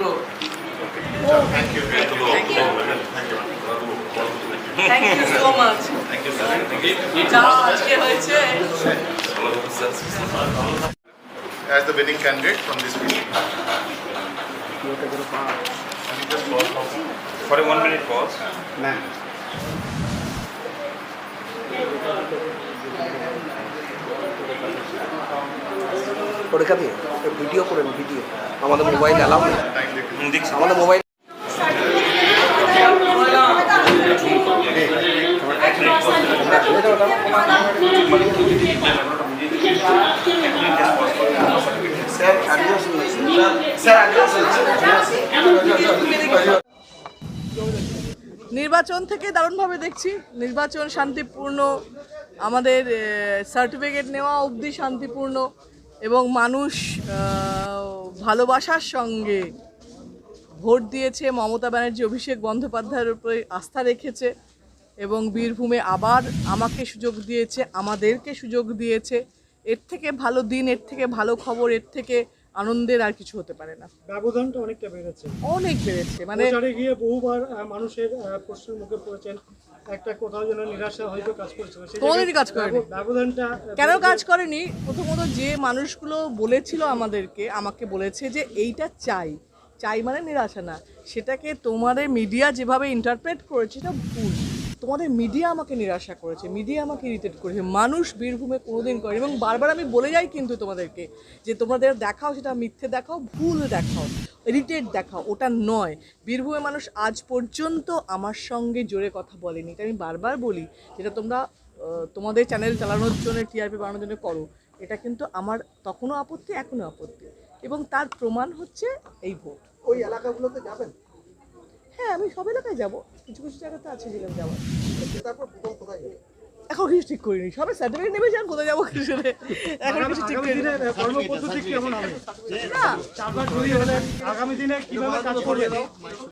Thank you. Thank you. Thank you. So much. Thank you, As the winning candidate from this meeting. Just pause for one minute pause. Ma'am. পরীক্ষা দিয়ে video করেন video আমাদের mobile allow আমাদের mobile নির্বাচন থেকে দারুণভাবে দেখছি। নির্বাচন শান্তিপূর্ণ। আমাদের সার্টিফিকেট নেওয়া অবধি শান্তিপূর্ণ। এবং মানুষ ভালোবাসার সঙ্গে ভোট দিয়েছে। মমতা ব্যানার্জি, অভিষেক বন্দ্যোপাধ্যায়ের উপরে আস্থা রেখেছে এবং বীরভূমে আবার আমাকে সুযোগ দিয়েছে, আমাদেরকে সুযোগ দিয়েছে। এর থেকে ভালো দিন, এর থেকে ভালো খবর, এর থেকে আনন্দের আর কিছু হতে পারে না। ব্যবধানটা অনেকটা বেড়েছে। অনেক বেড়েছে মানে গিয়ে বহুবার মানুষের প্রশ্নের মুখে পড়েছেন। একটা কোথাও যেন নিরাশা হয়তো কাজ করছিল কোনোদিনই কাজ করেনি। ব্যবধানটা কেন কাজ করেনি? প্রথমত যে মানুষগুলো বলেছিল আমাদেরকে আমাকে বলেছে যে এইটা চাই। চাই মানে নিরাশা না। সেটাকে তোমাদের মিডিয়া যেভাবে ইন্টারপ্রেট করেছে এটা ভুল। তোমাদের মিডিয়া আমাকে নিরাশা করেছে মিডিয়া আমাকে ইরিটেট করেছে। মানুষ বীরভূমে কোনোদিন করে এবং বারবার আমি বলে যাই কিন্তু তোমাদেরকে যে তোমাদের দেখাও সেটা মিথ্যে দেখাও, ভুল দেখাও ইরিটেট দেখাও, ওটা নয়। বীরভূমে মানুষ আজ পর্যন্ত আমার সঙ্গে জোরে কথা বলেনি। এটা আমি বারবার বলি, যেটা তোমরা তোমাদের চ্যানেল চালানোর জন্য টিআরপি বানানোর জন্য করো। এটা কিন্তু আমার তখনও আপত্তি, এখনও আপত্তি। এবং তার প্রমাণ হচ্ছে এই ভোট। ওই এলাকাগুলোতে যাবেন? হ্যাঁ আমি সব এলাকায় যাব। কিছু কিছু জায়গাতে আছে যেখানে যাব তারপর কোথায় এখন কিছু ঠিক করিনি। সবাই সার্টিফিকেট নেবে যান কোথায় যাব কিছু এখন কিছু ঠিক করিনি। কর্মপদ্ধতি কেমন হবে? না। আগামী দিনে কীভাবে কাজ করবে?